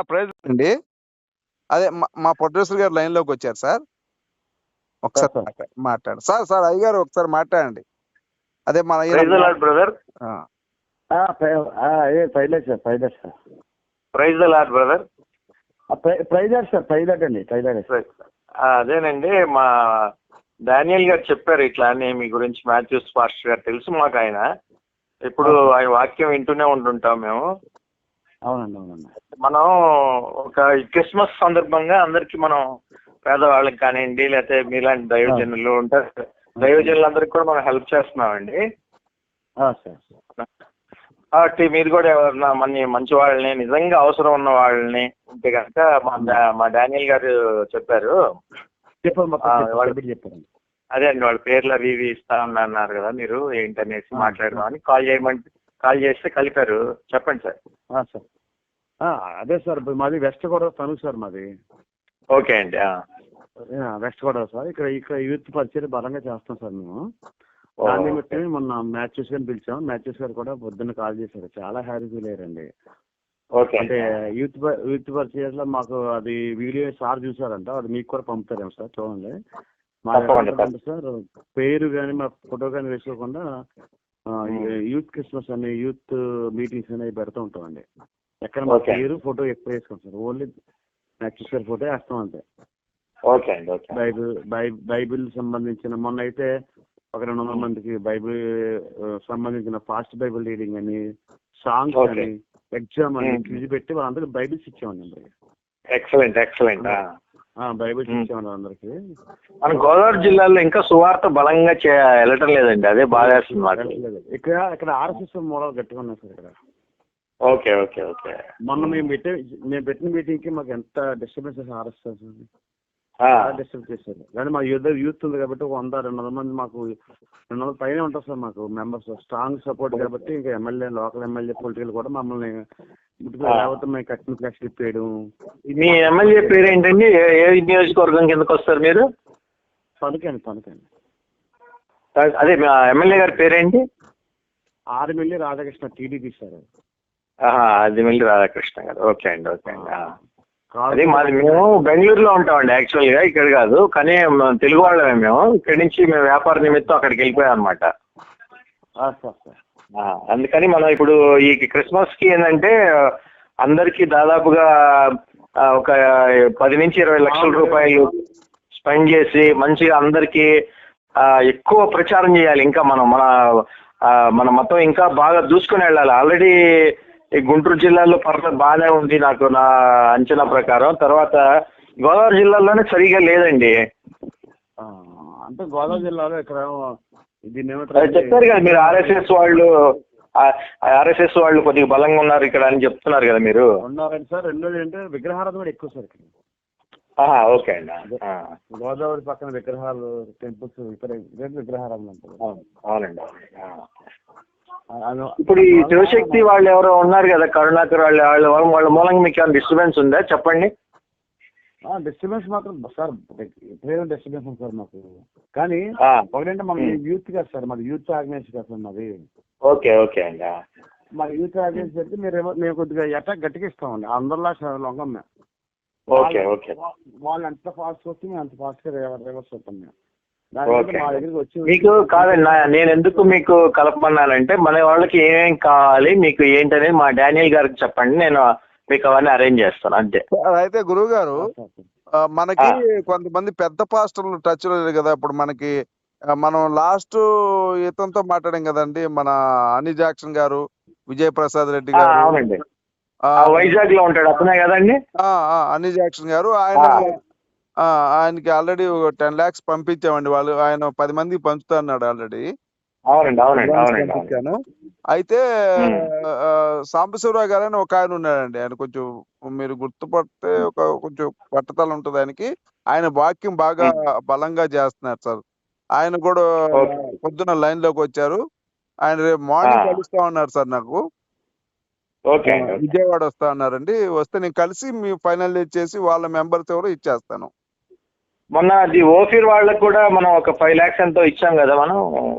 Sir praise అండి. అదే మా- మా ప్రొడ్యూసర్ గారు లైన్లోకి వచ్చారు సార్. ఒకసారి సార్. మాట్లా- మాట్లాడు. సార్ సార్ అయ్యగారు ఒకసారి మాట్లాడండి. అదే మన brother. Sir sir. Praise lord brother. ఆ, ప్రై- ప్రైలెట్ సార్ అండి అదేనండి మా డానియల్ గారు చెప్పారు ఇట్లా అని మీ గురించి మాథ్యూస్ పాస్టర్ గారు తెలుసు మాకు ఆయన. ఇప్పుడు ఆయన వాక్యం వింటూనే ఉంటుంటాం మేము. అవునండి అవునండి. మనం ఒక క్రిస్మస్ సందర్భంగా అందరికి మనం పేదవాళ్ళకి కానివ్వండి లేకపోతే మీలాంటి దైవజనులు ఉంటారు దైవజనులందరికీ కూడా మనం హెల్ప్ చేస్తున్నామండి. కాబట్టి మీరు కూడా ఎవరన్నా మన మంచి వాళ్ళని నిజంగా అవసరం ఉన్న వాళ్ళని ఉంటే కనుక మా మా డానియల్ గారు చెప్పారు. అదే అండి వాళ్ళ పేర్లు అవి ఇవి ఇస్తా అన్నారు కదా మీరు ఏంటనేసి. మాట్లాడదామని కాల్ చేయమంటే కాల్ చేస్తే కలిపారు. చెప్పండి సార్. సార్. అదే సార్ మాది వెస్ట్ గోదావరి తణుకు సార్ మాది. ఓకే అండి వెస్ట్ గోదావరి సార్. ఇక్కడ ఇక్కడ యూత్ పరిచయం బలంగా చేస్తాం సార్ మేము. దాన్ని. బట్టి మొన్న మ్యాచెస్ గారిని పిలిచాం. మ్యాచెస్ గారు కూడా పొద్దున్న కాల్ చేశారు. చాలా హ్యాపీ ఫీల్ అయ్యారండి. అంటే యూత్ యూత్ పరిచయంలో మాకు అది వీడియో సార్ చూసారంట. అది మీకు కూడా పంపుతారేమో సార్ చూడండి. మా సార్. పేరు కానీ మా ఫోటో కానీ వేసుకోకుండా యూత్ క్రిస్మస్ అని యూత్ మీటింగ్స్ అనేవి పెడుతూ ఉంటామండి. ఎక్కడ మా. పేరు ఫోటో ఎక్కువ వేసుకోం సార్? ఓన్లీ మ్యాచెస్ గారి ఫోటో వేస్తాం అంతే. ఓకే అండి ఓకే. బైబిల్ బైబిల్ సంబంధించిన మొన్న అయితే ఒక రెండు వందల మందికి బైబిల్ సంబంధించిన ఫాస్ట్ బైబిల్ రీడింగ్ అని సాంగ్స్. అని ఎగ్జామ్ అని. క్విజ్ పెట్టి వాళ్ళందరికీ బైబిల్స్ ఇచ్చామండి ఎక్సలెంట్ ఎక్సలెంట్. ఇచ్చామండి అందరికి. మన గోదావరి జిల్లాలో ఇంకా సువార్త బలంగా వెళ్ళటం లేదండి. అదే బాధేస్తుంది మాకు. ఇక్కడ ఇక్కడ ఆర్ఎస్ఎస్ మూలాలు గట్టిగా ఉన్నాయి సార్ ఇక్కడ. Okay okay okay. మొన్న మేము పెట్టే మేము పెట్టిన మీటింగ్కి మాకు ఎంత డిస్టర్బెన్స్ ఆర్ఎస్ఎస్ డిస్టర్బ్ చేశారు. కానీ మా యూత్ యూత్ ఉంది కాబట్టి వంద రెండు వందల మంది మాకు రెండు వందల పైన ఉంటారు సార్ మాకు మెంబర్స్ స్ట్రాంగ్ సపోర్ట్ కాబట్టి ఇంకా ఎమ్మెల్యే లోకల్ ఎమ్మెల్యే పొలిటికల్ కూడా మమ్మల్ని. లేకపోతే మేము కట్టిన ఫ్లెక్స్ తిప్పేయడం మీ ఎమ్మెల్యే పేరు ఏంటండి ఏ- నియోజకవర్గం కిందకు వస్తారు మీరు? పనుకండి పనుకండి. అదే మీ ఎమ్మెల్యే గారి పేరేంటి? ఆరు మిల్లి రాధాకృష్ణ టీడీపీ సార్. మళ్ళీ రాధాకృష్ణ గారు. ఓకే అండి ఓకే అండి. అదే మాది మేము బెంగళూరులో ఉంటామండి యాక్చువల్గా ఇక్కడ కాదు. కానీ తెలుగు వాళ్ళమే మేము. ఇక్కడి నుంచి మేము వ్యాపార నిమిత్తం అక్కడికి వెళ్ళిపోయాం అనమాట అందుకని మనం ఇప్పుడు ఈ క్రిస్మస్కి ఏంటంటే అందరికి దాదాపుగా ఒక పది నుంచి ఇరవై లక్షల రూపాయలు స్పెండ్ చేసి మంచిగా అందరికి ఎక్కువ ప్రచారం చేయాలి. ఇంకా మనం మన మన మొత్తం ఇంకా బాగా దూసుకుని వెళ్ళాలి. ఆల్రెడీ ఈ గుంటూరు జిల్లాలో పర్లేదు బాగానే ఉంది నాకు నా అంచనా ప్రకారం. తర్వాత గోదావరి జిల్లాలోనే సరిగా లేదండి. అంటే గోదావరి జిల్లాలో ఇక్కడ చెప్పారు కదా మీరు ఆర్ఎస్ఎస్ వాళ్ళు ఆర్ఎస్ఎస్ వాళ్ళు కొద్దిగా బలంగా ఉన్నారు ఇక్కడ అని చెప్తున్నారు కదా మీరు. ఉన్నారండి సార్. రెండోది ఏంటంటే విగ్రహారాధన కూడా ఎక్కువ సార్ ఇక్కడ. ఓకే అండి. గోదావరి పక్కన విగ్రహాలు టెంపుల్స్ ఇక్కడ విగ్రహారాధన అవునండి. ఇప్పుడు ఈ శివశక్తి వాళ్ళు ఎవరో ఉన్నారు కదా కరుణాకర్ వాళ్ళు వాళ్ళ వాళ్ళ- మూలంగా మీకు ఏమైనా డిస్టర్బెన్స్ ఉందా? చెప్పండి. ఆ, డిస్టర్బెన్స్ మాత్రం సార్ ఎప్పుడైనా డిస్టర్బెన్స్ ఉంది సార్ మాకు. కానీ ఒకటంటే మన. యూత్ కదా సార్ మాది యూత్ ఆర్గనైజ్ కదా సార్ మాది. ఓకే ఓకే అండి. మా యూత్ ఆర్గనైజ్ పెడితే మీరు మేము కొద్దిగా అటాక్ గట్టిగా ఇస్తామండి అందరిలా లొంగం మేము. Okay okay. వాళ్ళు ఎంత ఫాస్ట్ వస్తే మేము అంత ఫాస్ట్గా రివర్స్ అవుతాం మేము. మీకు కాదండి నేను ఎందుకు మీకు కలపమన్నానంటే మన వాళ్ళకి ఏమేం కావాలి మీకు ఏంటనేది మా డానియల్ గారికి చెప్పండి నేను మీకు అవన్నీ అరేంజ్ చేస్తాను అంతే. అయితే గురువు గారు మనకి. కొంతమంది పెద్ద పాస్టర్లు టచ్లో లేరు కదా ఇప్పుడు మనకి మనం లాస్ట్ ఇతనితో మాట్లాడాం కదండి మన అని జాక్సన్ గారు విజయ్ ప్రసాద్ రెడ్డి గారు. అవునండి. వైజాగ్లో ఉంటాడు అతనే కదండి? అని జాక్సన్ గారు ఆయన ఆ. ఆయనకి ఆల్రెడీ టెన్ లాక్స్ పంపించామండి. వాళ్ళు ఆయన పది మందికి పంచుతా అన్నాడు ఆల్రెడీ. అవునండి అవునండి అవునండి అవునండి పంపించాను. అయితే ఉమ్. ఆ, సాంబశివరావు గారు అని ఒక ఆయన ఉన్నాడండి. ఆయన కొంచెం మీరు గుర్తుపడితే ఒక కొంచెం పట్టుదల ఉంటుంది ఆయనకి. ఆయన వాక్యం బాగా బలంగా చేస్తున్నారు సార్. ఆయన కూడా ఓకే. పొద్దున లైన్లోకి వచ్చారు. ఆయన రేపు మార్నింగ్ ఆ. కలుస్తా ఉన్నారు సార్ నాకు. ఓకే అండి ఓకే. విజయవాడ వస్తా అన్నారండి. వస్తే నేను కలిసి మీ ఫైనల్ చేసి వాళ్ళ మెంబర్స్ ఎవరో ఇచ్చేస్తాను. మొన్న అది ఓఫీర్ వాళ్ళకి కూడా మనం ఒక ఫైవ్ లాక్స్ ఎంతో ఇచ్చాం కదా మనం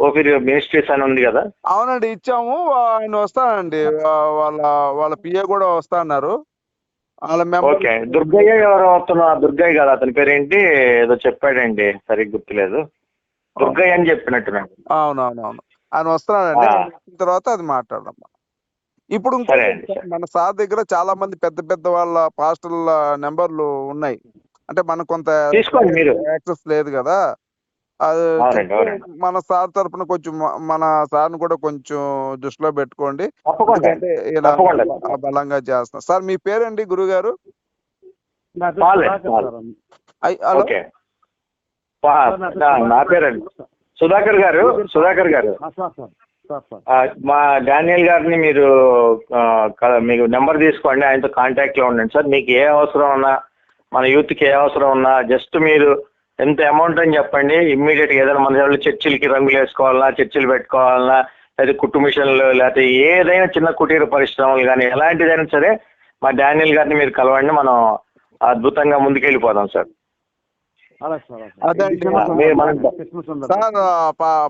ఓఫీర్ మినిస్ట్రీస్ అని ఉంది కదా. అవునండి ఇచ్చాము. ఆయన వస్తానండి వాళ్ళ వాళ్ళ పిఏ కూడా వస్తా అన్నారు వాళ్ళ మెంబర్ ఓకే. దుర్గయ్య ఎవరు అవుతున్నా దుర్గయ్య కాదు అతని పేరేంటి? ఏదో చెప్పాడండి సరిగ్గా గుర్తులేదు. దుర్గయ్య అని చెప్పినట్టున్నాడు అవునవునవును. ఆయన వస్తున్నాడండి. వచ్చిన తర్వాత అది మాట్లాడమ్మా ఇప్పుడు. మన సార్ దగ్గర చాలా మంది పెద్ద పెద్ద వాళ్ళ పాస్టర్ల నెంబర్లు ఉన్నాయి. అంటే మనకు కొంత తీసుకోండి మీరు. యాక్సెస్ లేదు కదా. అది. మన సార్ తరపున కొంచెం మన సార్ని కూడా కొంచెం దృష్టిలో పెట్టుకోండి. బ- బలంగా చేస్తున్నారు. సార్ మీ పేరండి గురువు గారు నా హలో? సార్, పేరండి Sudhakar garu Sudhakar garu. Sir sir sir sir. మా డానియల్ గారిని మీరు మీకు నెంబర్ తీసుకోండి. ఆయనతో కాంటాక్ట్లో ఉండండి సార్. మీకు ఏ అవసరం ఉన్నా మన యూత్కి ఏ అవసరం ఉన్నా జస్ట్ మీరు ఎంత అమౌంట్ అని చెప్పండి ఇమ్మీడియట్గా ఏదైనా మన వాళ్ళు చర్చిలకి రంగులు వేసుకోవాలన్నా చర్చిలు పెట్టుకోవాలన్నా లేదా కుట్టు మిషన్లు లేకపోతే ఏదైనా చిన్న కుటీర పరిశ్రమలు కానీ ఎలాంటిదైనా సరే మా డానియల్ గారిని మీరు కలవండి మనం అద్భుతంగా ముందుకెళ్ళిపోదాం సార్ సార్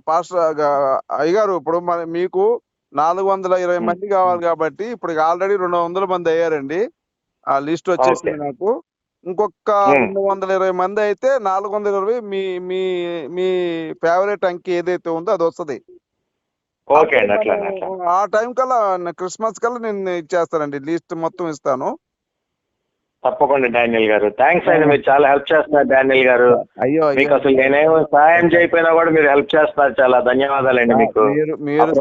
పాస్టర్ గా- అయ్యగారు ఇప్పుడు మన మీకు నాలుగు వందల ఇరవై. మంది కావాలి కాబట్టి ఇప్పుడు ఆల్రెడీ రెండు వందల మంది అయ్యారండి ఆ లిస్ట్ వచ్చేసింది ఓకే. నాకు ఇంకొక. రెండు వందల ఇరవై మంది అయితే నాలుగు వందల ఇరవై మీ మీ మీ ఫేవరెట్ అంకి ఏదైతే ఉందో అది వస్తుంది. ఆ టైం కల్లా క్రిస్మస్ కల్లా నేను ఇచ్చేస్తానండి లిస్ట్ మొత్తం ఇస్తాను. తప్పకుండా డానియల్ గారు. థ్యాంక్స్ అండి మీరు చాలా హెల్ప్ చేస్తున్నారు డానియల్ గారు. అయ్యో మీకు అసలు నేనేమో సహాయం చేయకపోయినా కూడా మీరు హెల్ప్ చేస్తున్నారు చాలా ధన్యవాదాలండి మీకు. మీరు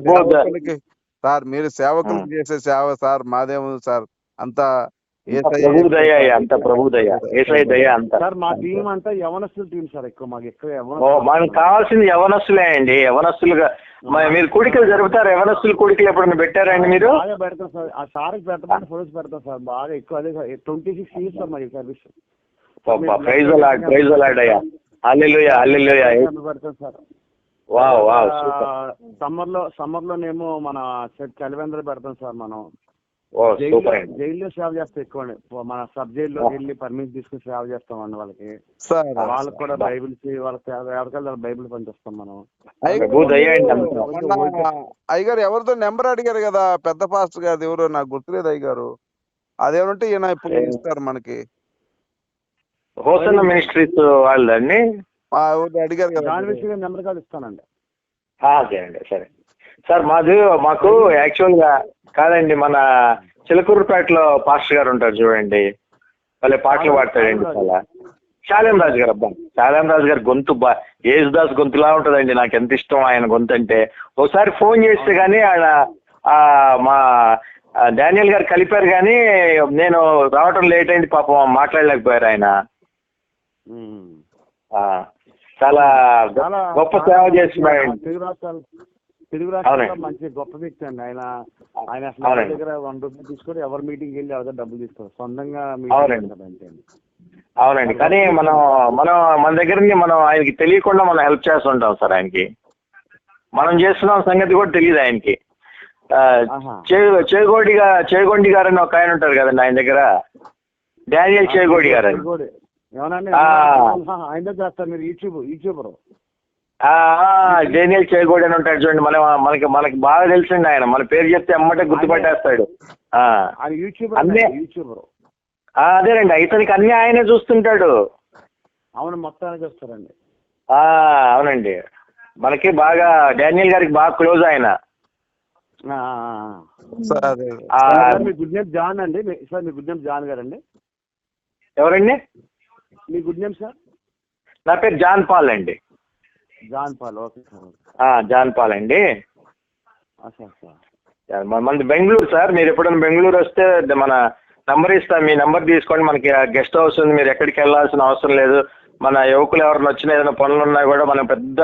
సార్ మీరు సేవకులకు మ్. చేసే సేవ సార్ మాదేముంది సార్ అంతా అంత ప్రభు దయ అంత దయ. సార్ మా టీం అంతా యవనస్తుల టీం సార్ ఎక్కువ మాకు ఎక్కువ మనకు కావాల్సింది యవనస్తులే అండి. యవనస్తులుగా మీరు కూడికలు జరుపుతారు యవనస్తులు కూడికలు ఎప్పుడైనా పెట్టారండి మీరు? బాగా పెడతాం సార్. ఆ పెట్టమని ఫోటోస్ పెడతాం సార్. బాగా ఎక్కువ అదే sir. Twenty six years sir service praise the lord praise the lord అయ్యా. అల్లెలుయ అల్లెలుయ పెడతాం సార్. Wow wow super. సమ్మర్లో సమ్మర్ లోనేమో మన చలివేంద్ర పెడతాం సార్ మనం. జైల్లో అండి. సేవ చేస్తాం ఎక్కువ అండి. మన సబ్ జైల్లో వెళ్ళి పర్మిషన్ తీసుకుని సేవ చేస్తామండి వాళ్ళకి. సార్ వాళ్ళకి కూడా బైబిల్స్ వాళ్ళకి ఎవరికైనా బైబిల్ పనిచేస్తాం మనం. అయ్యగారు, అండి ఎవరితో నెంబర్ అడిగారు కదా పెద్ద పాస్టర్ గారు ఎవరో నాకు గుర్తులేదు అయ్యగారు. అదేమంటే ఈయన ఇప్పుడు ఇస్తారు మనకి. హోసన్న మినిస్ట్రీస్ వాళ్ళండి అడిగారు కదా దాని విషయంగా నెంబర్ కార్డు ఇస్తానండి. అండి సరే. సార్ మాది మాకు యాక్చువల్గా కాదండి మన చిలకూరుపేటలో పాస్టర్ గారు ఉంటారు చూడండి. వాళ్ళే పాటలు పాడతాడండి చాలా. శాలేం రాజు గారు అబ్బా. శాలేం రాజు గారి గొంతు బా యేసుదాస్ గొంతులా ఉంటుందండి నాకు ఎంత ఇష్టం ఆయన గొంతు అంటే. ఒకసారి ఫోన్ చేస్తే గానీ ఆయన ఆ, మా డానియల్ గారు కలిపారు కానీ నేను రావటం లేట్ అయింది పాపం మాట్లాడలేకపోయారు ఆయన. చాలా గొప్ప సేవ చేస్తున్నాడండి. తెలుగు రాష్ట్రాలు. మంచి గొప్ప వ్యక్తి అండి. ఆయన ఆయన అసలు దగ్గర వన్ రూపీ తీసుకొని ఎవరి మీటింగ్ వెళ్ళి ఎవరి డబ్బులు తీసుకోరు. సొంతంగా అవునండి. మీటింగ్ కానీ మనం మనం మన దగ్గర నుంచి మనం ఆయనకి తెలియకుండా మనం హెల్ప్ చేస్తుంటాం సార్ ఆయనకి. మనం చేస్తున్నాం సంగతి కూడా తెలియదు ఆయనకి. చేగోడి చేగొండి గారు అని ఒక ఆయన ఉంటారు కదండి ఆయన దగ్గర. డానియల్ చేగోడి గారు. ఆయన చేస్తారు మీరు యూట్యూబ్ యూట్యూబర్. డానియల్ చేగోడి అని ఉంటాడు చూడండి మన మనకి మనకి బాగా తెలిసిండి ఆయన. మన పేరు చెప్తే అమ్మటే గుర్తుపట్టేస్తాడు. ఆ, ఆయన యూట్యూబర్ అన్నీ- అదేనండి ఇతనికి అన్ని ఆయనే చూస్తుంటాడు. అవును మొత్తానికి వస్తారండి ఆ, అవునండి. మనకి బాగా డానియల్ గారికి బాగా క్లోజ్ ఆయన. ఆ, ఆ, ఆ. సార్. అదే. ఆ, సార్, మీ గుడ్ నేమ్ జాన్ అండి. మీ- సార్ మీ గుడ్ నేమ్ జాన్ గారండి. ఎవరండి? మీ గుడ్ నేమ్ సార్? నా పేరు జాన్ పాల్ అండి. John Paul okay sir. John Paul అండి. సార్ మనది బెంగళూరు సార్. మీరు ఎప్పుడైనా బెంగళూరు వస్తే మన నంబర్ ఇస్తాం. మీ నంబర్ తీసుకోండి. మనకి గెస్ట్ హౌస్ ఉంది. మీరు ఎక్కడికి వెళ్ళాల్సిన అవసరం లేదు. మన యువకులు ఎవరైనా వచ్చినా ఏదైనా పనులు ఉన్నా కూడా మన పెద్ద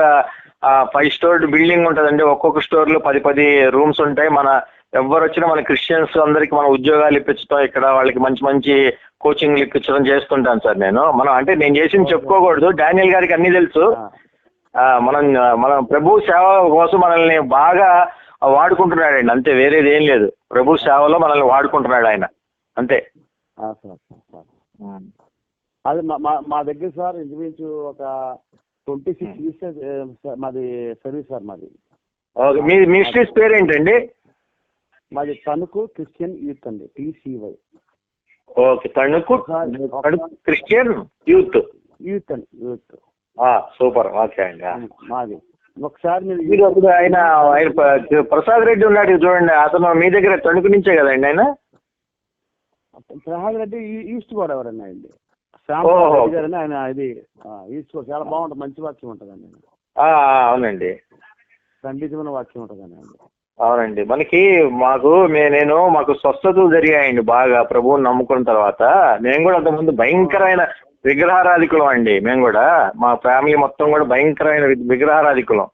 ఫైవ్ స్టోర్ బిల్డింగ్ ఉంటుందండి. ఒక్కొక్క స్టోర్లో పది పది రూమ్స్ ఉంటాయి. మన ఎవరు వచ్చినా మన క్రిస్టియన్స్ అందరికి మన ఉద్యోగాలు ఇప్పించడం ఇక్కడ వాళ్ళకి మంచి మంచి కోచింగ్లు ఇప్పించడం చేస్తుంటాను సార్ నేను. మనం అంటే నేను చేసింది చెప్పుకోకూడదు. డానియల్ గారికి అన్నీ తెలుసు. మనం మనం ప్రభు సేవ కోసం మనల్ని బాగా వాడుకుంటున్నాడండి. అంతే వేరేది ఏం లేదు. ప్రభు సేవలో మనల్ని వాడుకుంటున్నాడు ఆయన. అంతే. అది మా దగ్గర సార్ ఇంచుమించు ఒక ట్వంటీ సిక్స్ ఇయర్స్ మాది సర్వీస్ సార్ మాది. మీ మీ స్ట్రీట్ పేరు ఏంటండి? మాది తణుకు క్రిస్టియన్ యూత్ అండి TCY. Okay Tanuku Christian youth. Youth అండి యూత్. సూపర్. ఓకే అండి. మాది. ఒకసారి మీరు అప్పుడు ఆయన ఆయన ప్రసాద్ రెడ్డి ఉన్నాడు చూడండి అతను మీ దగ్గర తణుకు నుంచే కదండి ఆయన? ప్రహాద్ రెడ్డి ఈ- ఈస్ట్ గోదావరి అండి. శ్యామ్ గారని ఆయన ఇది ఈస్ట్ గోదావరి. చాలా బాగుంటుంది మంచి వాక్యం ఉంటుందండి అవునండి. ఖండితమైన వాక్యం ఉంటుందండి. అవునండి. మనకి మాకు నేను మాకు స్వస్థతలు జరిగాయండి బాగా ప్రభువుని నమ్ముకున్న తర్వాత. మేము కూడా అంతకుముందు భయంకరమైన విగ్రహారాధికులం అండి మేము కూడా. మా ఫ్యామిలీ మొత్తం కూడా భయంకరమైన విగ్రహారాధికులం.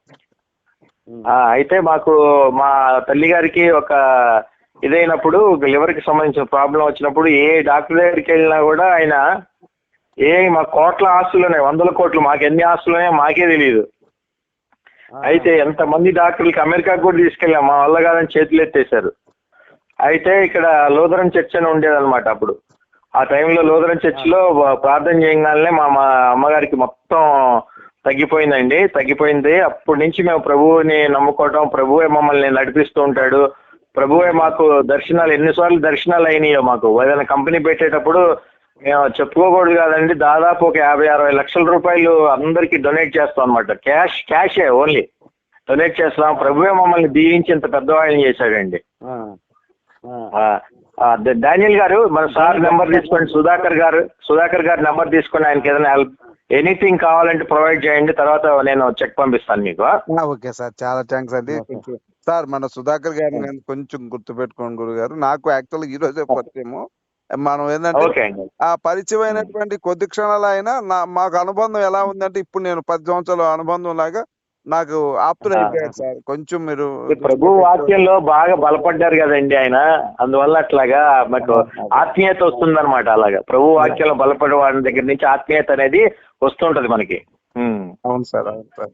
అయితే మాకు మా తల్లి గారికి ఒక ఇదైనప్పుడు లివర్కి సంబంధించిన ప్రాబ్లం వచ్చినప్పుడు ఏ డాక్టర్ దగ్గరికి వెళ్ళినా కూడా ఆయన ఏ మా కోట్ల ఆస్తులు ఉన్నాయి వందల కోట్లు మాకు ఎన్ని ఆస్తులు ఉన్నాయో మాకే తెలియదు అయితే ఎంతమంది డాక్టర్లకి అమెరికాకు కూడా తీసుకెళ్ళాం మా వల్ల కాదని చేతులు ఎత్తేసారు అయితే ఇక్కడ లోదరన్ చర్చ్ అని ఉండేదన్నమాట అప్పుడు. ఆ టైంలో లోదరన్ చర్చ్లో ప్రార్థన చేయగానే మా మా అమ్మగారికి మొత్తం తగ్గిపోయిందండి. తగ్గిపోయింది. అప్పటి నుంచి మేము ప్రభువుని నమ్ముకోవటం ప్రభువే మమ్మల్ని నడిపిస్తూ ఉంటాడు. ప్రభువే మాకు దర్శనాలు ఎన్నిసార్లు దర్శనాలు అయినాయో మాకు. ఏదైనా కంపెనీ పెట్టేటప్పుడు మేము చెప్పుకోకూడదు కాదండి. దాదాపు ఒక యాభై అరవై లక్షల రూపాయలు అందరికి డొనేట్ చేస్తాం అనమాట క్యాష్ క్యాషే ఓన్లీ. డొనేట్ చేస్తాం ప్రభువే మమ్మల్ని దీవించి ఇంత పెద్దవాళ్ళని చేశాడండి. డానియల్ గారు మన సార్ నెంబర్ తీసుకోండి సుధాకర్ గారు సుధాకర్ గారి నెంబర్ తీసుకొని ఆయనకి ఏదైనా హెల్ప్ ఎనీథింగ్ కావాలంటే ప్రొవైడ్ చేయండి తర్వాత నేను చెక్ పంపిస్తాను మీకు ఓకే సార్ చాలా థ్యాంక్స్ అండి. సార్ మన సుధాకర్ గారిని కొంచెం గుర్తుపెట్టుకోండి గురువు గారు నాకు యాక్చువల్ ఈ రోజే పరిచయము. మనం ఏంటంటే ఆ పరిచయమైనటువంటి కొద్ది క్షణాలు అయినా నా మాకు అనుబంధం ఎలా ఉందంటే ఇప్పుడు నేను పది సంవత్సరాల అనుబంధం లాగా నాకు ఆప్తులు అయిపోయాడు సార్. కొంచెం మీరు ప్రభు వాక్యంలో బాగా బలపడ్డారు కదండి ఆయన. అందువల్ల అట్లాగా మాకు ఆత్మీయత వస్తుందన్నమాట అలాగా. ప్రభు వాక్యంలో బలపడే వాడి దగ్గర నుంచి ఆత్మీయత అనేది వస్తుంటది మనకి. అవును సార్ అవును సార్.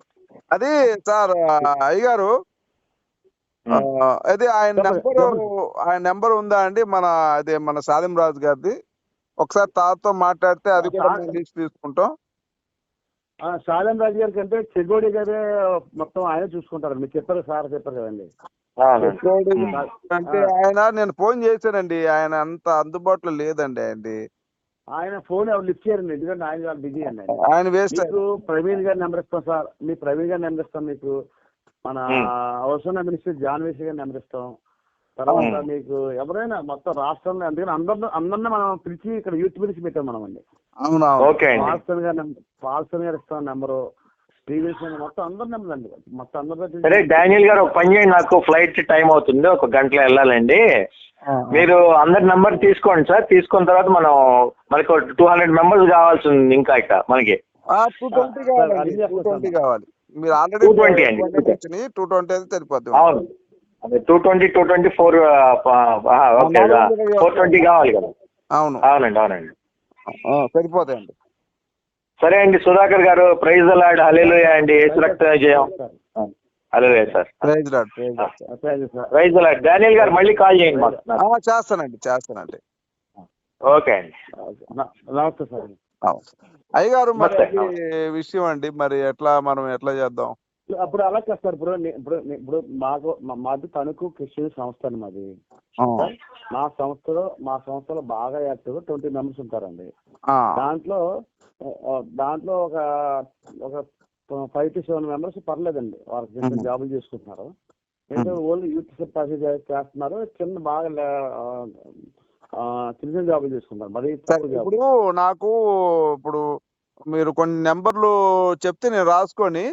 అది సార్ అయ్యగారు అదే ఆయన నెంబర్ ఆయన నెంబర్ ఉందా అండి? మన అదే మన సాలిం రాజు గారిది. ఒకసారి తాతతో మాట్లాడితే అది కూడా లిస్ట్ తీసుకుంటాం. ఆ, శాలం రాజు గారి కంటే చెగోడి గారే మొత్తం ఆయన చూసుకుంటారు. మీరు చెప్పారు సార్ చెప్పారు కదండి. అంటే ఆయన నేను ఫోన్ చేశానండి. ఆయన అంత అందుబాటులో లేదండి ఆయనది. ఆయన ఫోన్ ఎవరు లిఫ్ట్ చేయరండి ఎందుకంటే ఆయన చాలా బిజీ అండి ఆయన. ఆయన వేస్ట్ మీకు ప్రవీణ్ గారి నెంబర్ ఇస్తాం సార్. మీ ప్రవీణ్ గారి నెంబర్ ఇస్తాం మీకు. మన. అవసరం మినిస్టర్ జాన్ వేసి గారి నెంబర్ ఇస్తాం తర్వాత. మీకు ఎవరైనా మొత్తం రాష్ట్రంలో అందుకని అందరిని అందరిని మనం పిలిచి ఇక్కడ యూత్ పిలిచి పెట్టాం మనం అండి ఓకే అండి. పాల్సన్ గారి నెంబర్ పాల్సన్ గారు ఇస్తాం నెంబరు మొత్తం అందరి నెంబర్ అండి. మొత్తం అందరి సరే డానియల్ గారు ఒక పని చేయండి నాకు ఫ్లైట్ టైం అవుతుంది ఒక గంటలో వెళ్ళాలండి. మీరు అందరి నెంబర్ తీసుకోండి సార్ తీసుకున్న తర్వాత మనం మనకు టూ హండ్రెడ్ మెంబర్స్ కావాల్సి ఉంది ఇంకా ఇక మనకి. Two twenty two twenty. కావాలి. మీరు ఆల్రెడీ 220 అండి. టూ ట్వంటీ అయితే సరిపోద్ది అవును. అదే two twenty two twenty four okay four twenty కావాలి కదా. అవును. అవునండి అవునండి. ఆ, సరిపోతాయండి. సరే అండి సుధాకర్ గారు ప్రైజ్ అలాడ్ హలేలుయ అండి. ఏసు రక్త జయం hallelujah sir. Praise lord praise the lord Daniel garu మళ్ళీ కాల్ చేయండి మాకు. ఆ, చేస్తానండి చేస్తానండి. ఓకే అండి. నమస్తే సార్. అయ్యగారు మరి విషయం అండి మరి ఎట్లా మనం ఎట్లా చేద్దాం? అప్పుడు అలా చేస్తారు ఇప్పుడు నే- ఇప్పుడు ఇప్పుడు మాకు మా- మాది తణుకు క్రిస్టియన్ సంస్థ అండి మాది మా సంస్థలో మా సంస్థలో బాగా యాక్టివ్ ట్వంటీ మెంబర్స్ ఉంటారండి. దాంట్లో దాంట్లో ఒక ఒక ఫైవ్ టు సెవెన్ మెంబర్స్ పర్లేదండి. వాళ్ళకి. జాబులు చేసుకుంటున్నారు. అయితే ఓన్లీ యూత్ కెపాసిటీ చేస్తున్నారు. చిన్న బాగా చిన్న చిన్న జాబులు చేసుకుంటారు మరి ఇప్పుడు నాకు ఇప్పుడు మీరు కొన్ని నెంబర్లు చెప్తే నేను రాసుకొని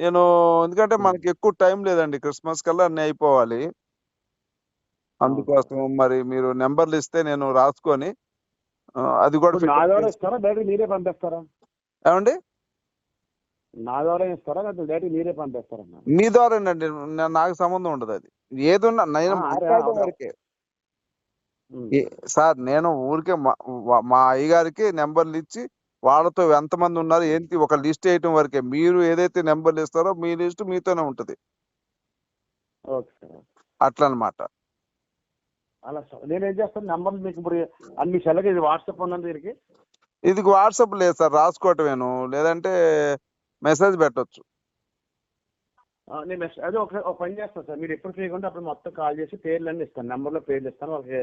నేను ఎందుకంటే మనకి ఎక్కువ టైం లేదండి. క్రిస్మస్ కల్లా అన్ని అయిపోవాలి. అందుకోసం మరి మీరు నెంబర్లు ఇస్తే నేను రాసుకొని అది కూడా ఇప్పుడు నా ద్వారా చేసి- ఇస్తారా? డైరెక్ట్ మీరే పంపిస్తారా? నా ద్వారా ఇస్తారా? లేకపోతే డైరెక్ట్ మీరే పంపిస్తారా మీ ద్వారానండి. నా- నాకు సంబంధం ఉండదు అది. ఏదున్నా నేను ఆ, అరే, మాట్లాడడం అదే. వరకే. ఏ- సార్ నేను ఊరికే మా వా- మా అయ్యగారికి నెంబర్లు ఇచ్చి వాళ్ళతో ఎంతమంది ఉన్నారు ఏంటి ఒక లిస్ట్ వేయటం వరకే. మీరు ఏదైతే నెంబర్లు ఇస్తారో మీ లిస్ట్ మీతోనే ఉంటది. Okay sir. అట్లా అన్నమాట అలా సార్. నేను ఏం చేస్తాను నెంబర్ మీకు ఇప్పుడు అన్ని సెలవు ఇది వాట్సాప్ దీనికి? ఇది వాట్సాప్ లేదు సార్ రాసుకోవటమేను. లేదంటే మెసేజ్ పెట్టొచ్చు. నేను మెస్- అదే ఒక ఒక పని చేస్తాను సార్. మీరు ఎప్పుడు ఉంటే అప్పుడు మొత్తం కాల్ చేసి పేర్లు అన్నీ ఇస్తాను. నెంబర్లో పేర్లు ఇస్తాను. వాళ్ళకి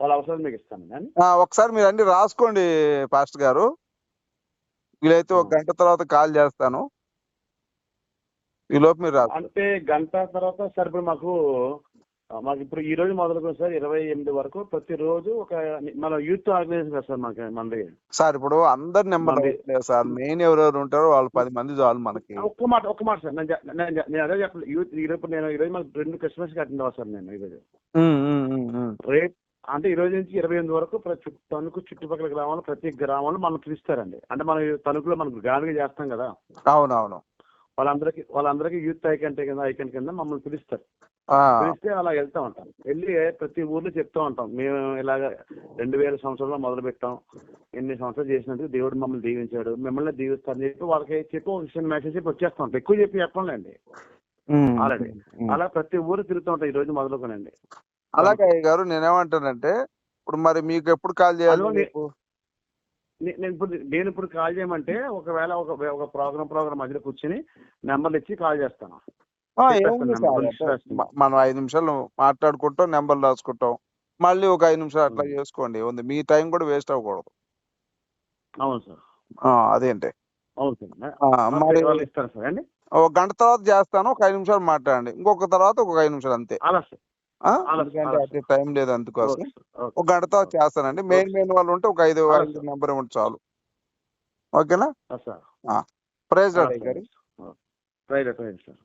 వాళ్ళ అవసరం మీకు ఇస్తాను ఒకసారి మీరు అన్ని రాసుకోండి పాస్టర్ గారు. వీలైతే ఒక గంట తర్వాత కాల్ చేస్తాను. ఈ లోపు మీరు రాసుకోండి అంటే గంట తర్వాత సార్ ఇప్పుడు మాకు మాకు ఇప్పుడు ఈ రోజు మొదలుకొని సార్ ఇరవై ఎనిమిది వరకు. ప్రతిరోజు ఒక మన యూత్ ఆర్గనైజేషన్ కదా సార్ మాకు మనది. సార్ ఇప్పుడు అందరి నెంబర్ మంది. సార్. మెయిన్ ఎవరెవరు ఉంటారో వాళ్ళు పది మంది చాలు మనకి. ఒక్క మాట ఒక్క మాట సార్. నేను అదే చెప్పలేదు యూత్ ఈరోజు నేను ఈరోజు మాకు రెండు క్రిస్మస్ అటెండ్ అవ్వాలి సార్ నేను ఈరోజు. రేపు అంటే ఈ రోజు నుంచి ఇరవై ఎనిమిది వరకు ప్రతి తణుకు చుట్టుపక్కల గ్రామాలు ప్రతి గ్రామంలో మనం పిలుస్తారండి. అంటే మనం తణుకులో మనం గ్రాండ్గా చేస్తాం కదా. అవునవును. వాళ్ళందరికీ వాళ్ళందరికీ యూత్ ఐకంట్ కింద ఐకంట్ కింద మమ్మల్ని పిలుస్తారు. పిలిస్తే అలా వెళ్తా ఉంటాం. వెళ్ళి ప్రతి ఊర్లో చెప్తా ఉంటాం. మేము ఇలాగ రెండు వేల సంవత్సరంలో మొదలు పెట్టాం. ఎన్ని సంవత్సరాలు చేసినందుకు దేవుడు మమ్మల్ని దీవించాడు. మిమ్మల్ని దీవిస్తారని చెప్పి వాళ్ళకి చెప్పి ఒక విషయం మెసేజ్ చెప్పి వచ్చేస్తాం ఉంటాం. ఎక్కువ చెప్పి చెప్పండి ఉమ్. అలా ప్రతి ఊరు తిరుగుతూ ఉంటాం ఈ రోజు మొదలుకోనండి. అలాగే గారు నేనేమంటానంటే ఇప్పుడు మరి మీకు ఎప్పుడు కాల్ చేయాలి నేను ఇప్పుడు నేను ఇప్పుడు కాల్ చేయమంటే ఒకవేళ ఒక ఒక ప్రోగ్రామ్ ప్రోగ్రామ్ మధ్యలో కూర్చుని నెంబర్లు ఇచ్చి కాల్ చేస్తాను. నెంబర్ మనం ఐదు నిమిషాలు మాట్లాడుకుంటాం నెంబర్లు రాసుకుంటాం. మళ్ళీ ఒక ఐదు నిమిషాలు అట్లా. చేసుకోండి. ఉంది మీ టైం కూడా వేస్ట్ అవ్వకూడదు. అవును సార్. అదేంటి. అవును సార్. ఒక గంట తర్వాత చేస్తాను ఒక ఐదు నిమిషాలు మాట్లాడండి. ఇంకొక తర్వాత ఒక ఐదు నిమిషాలు అంతే. అలా సార్. ఎందుకంటే అటు టైం లేదు అందుకోసం. ఒక గంట చేస్తానండి. మెయిన్ మెయిన్ వాళ్ళు ఉంటే ఒక ఐదు ఐదు. నెంబర్ ఇవ్వండి చాలు. ఓకేనా? Praise lord sir. Garu right right sir.